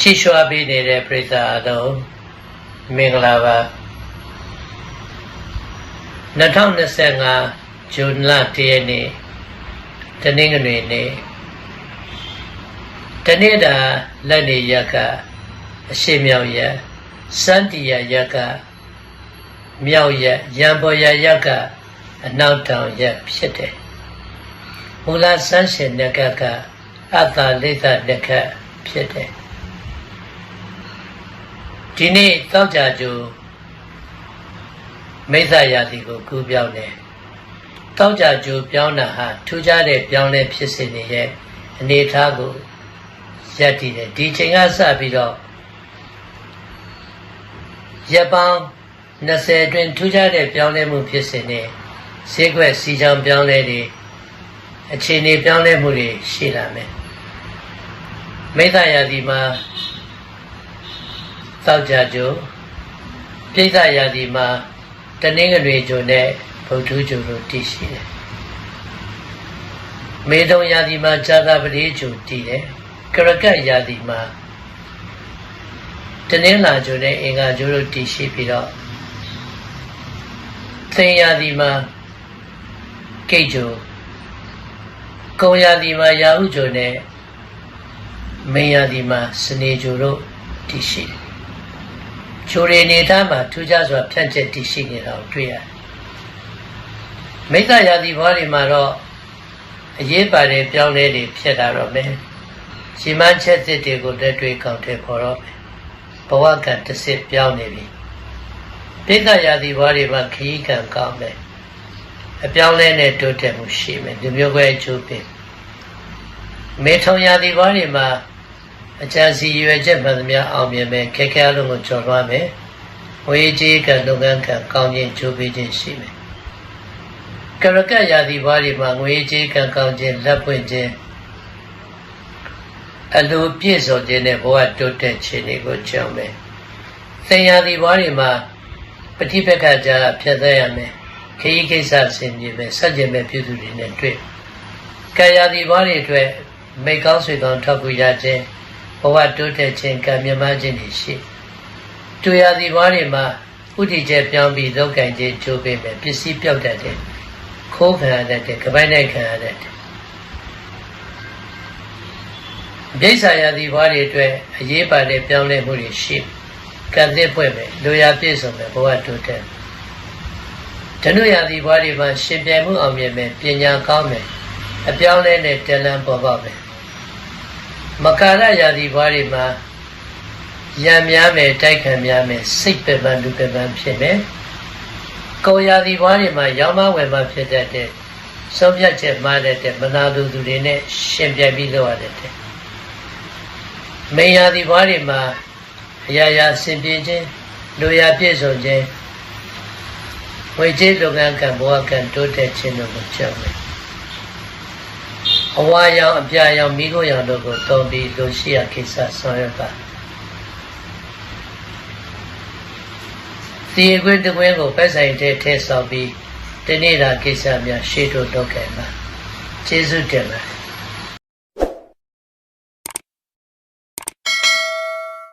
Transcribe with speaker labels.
Speaker 1: ချီးရွှာပေးနေတဲ့ပြိဿအတော်မင်္ဂလာပါ2025ဇွန်လ1ရက်နေ့တနင်္ဂနွေနေ့တနေ့တာလက်နေရက်ကအရှိမြောက်ရက်စန္တီယရက်ကမြောက်ရက်ရံပေါ်ရရက်ကအနောက်တောင်ရက်ဖြစ်တယ်မူလဆန်းရှင်နကကအတ္တလိသနကဖြစ်တယ် ဒီနေ့တောက်ကြကြိုမိစ္ဆာယာတိကိုကူးပြောင်းတယ်တောက်ကြကြိုပြောင်းတာဟာထူးခြားတဲ့ပြောင်းလဲဖြစ်စဉ်တွေရဲ့အနေအထားကိုရက်တည်တယ်ဒီချိန်ကစပြီးတော့ရပ်ပေါင်း20အတွင်းထူးခြားတဲ့ပြောင်းလဲမှုဖြစ်စဉ်တွေဈေးကွက်စီချောင်ပြောင်းလဲတွေအခြေအနေပြောင်းလဲမှုတွေရှိလာမယ်မိစ္ဆာယာတိမှာ သောက်ကြကြိုပြိဿယာတိမှာတနင်္ဂနွေကြိုနဲ့ဗုဒ္ဓကြိုတို့တည်ရှိတယ်မေတုံယာတိမှာဇာတာပတိကြိုတည်တယ်ကရကတ်ယာတိမှာတနင်္လာကြိုနဲ့အင်္ဂါကြိုတို့တည်ရှိပြီးတော့သင်ယာတိမှာကိတ်ကြိုကုံယာတိမှာရာဟုကြိုနဲ့မေယာတိမှာစနေကြိုတို့တည်ရှိတယ် ချိုရီနေသားမှာထူးခြားစွာဖြန့်ကျက်တည်ရှိနေတာကိုတွေ့ရတယ်။မိစ္ဆာယာတိဘောတွေမှာတော့အရေးပါတဲ့ပြောင်းလဲတွေဖြစ်လာတော့မယ်။ရှင်မချက်စစ်တွေကိုလက်တွေ့ကောက်တယ်ခေါ်တော့မယ်။ဘဝကံတစ်စစ်ပြောင်းနေပြီ။ပိဋကယာတိဘောတွေမှာခရီးကံကောင်းမယ်။အပြောင်းလဲနဲ့တိုးတက်မှုရှိမယ်။ဒီမျိုးပဲအကျိုးပေး။မေထုံယာတိဘောတွေမှာ အကြံစီရွယ်ချက်မှန်သမျှအောင်မြင်မယ်ခက်ခဲလုံးကိုကျော်လွှားမယ်ဝေကြီးကလုပ်ငန်းကကောင်းခြင်းကြိုးပေးခြင်းရှိမယ်ကရကရာသီဘွားတွေမှာငွေကြီးကကောင်းခြင်းလက်ပွင့်ခြင်းအလိုပြည့်စုံခြင်းနဲ့ဘဝတိုးတက်ခြင်းတွေကိုကြောင်းမယ်သင်ရာသီဘွားတွေမှာပฏิပက္ခကြဖြတ်သန်းရမယ်ခရီးကိစ္စအစဉ်ပြေမယ်ဆက်ကျင်မဲ့ပြုစုတွေနဲ့တွေ့ကာယသီဘွားတွေအတွက်မိကောင်းဆွေကောင်းထောက်ကူရခြင်း ဘဝတိုးတက်ခြင်းကံမြမခြင်းတွေရှိတူရသည်ဘွားတွေမှာဥတည်ချက်ပြောင်းပြီးလောက်ကင်ခြင်းကြိုးပေးမယ်ပစ္စည်းပြောက်တတ်တယ်ခိုးခံရတတ်တယ်ကပိုက်နိုင်ခံရတတ်တယ်ဒိဋ္ဌာယသည်ဘွားတွေအတွက်အရေးပါတဲ့ပြောင်းလဲမှုတွေရှိကံသစ်ပွဲမယ်လူရပြည့်စုံမယ်ဘဝတိုးတက်ဓနုရသည်ဘွားတွေမှာရှင်ပြိုင်မှုအောင်မြင်မယ်ပညာကောင်းမယ်အပြောင်းလဲနဲ့တလန်းပေါ်ပေါက်မယ် မကာရယာတိဘွားတွေမှာရံများမယ်တိုက်ခံများမယ်စိတ်ပင်ပန်းလူပင်ပန်းဖြစ်မယ်ကိုယ်ယာတိဘွားတွေမှာရောင်းမဝယ်မဖြစ်တတ်တဲ့ဆုံးဖြတ်ချက်မှားတတ်တဲ့မနာသူသူတွေနဲ့ရှင်ပြိုင်ပြီးလုပ်ရတတ်တယ်မေယာတိဘွားတွေမှာအရာရာစင်ပြေခြင်းလူရာပြည့်စုံခြင်းဝေကျေးလုပ်ငန်းကံဘဝကံတိုးတက်ခြင်းတို့ကိုကြောက်မယ် အဝါရောင်အပြာရောင်မိခိုးရောင်တို့ကိုသုံးပြီးလူရှိရကိစ္စဆောင်ရွက်ပါဒီအခွင့်တကွင်းကိုပဲဆိုင်တဲ့ထဲဆောင်ပြီးတနေ့တာကိစ္စများရှေ့တို့တော့ခဲ့ပါကျေးဇူးတင်ပါတယ်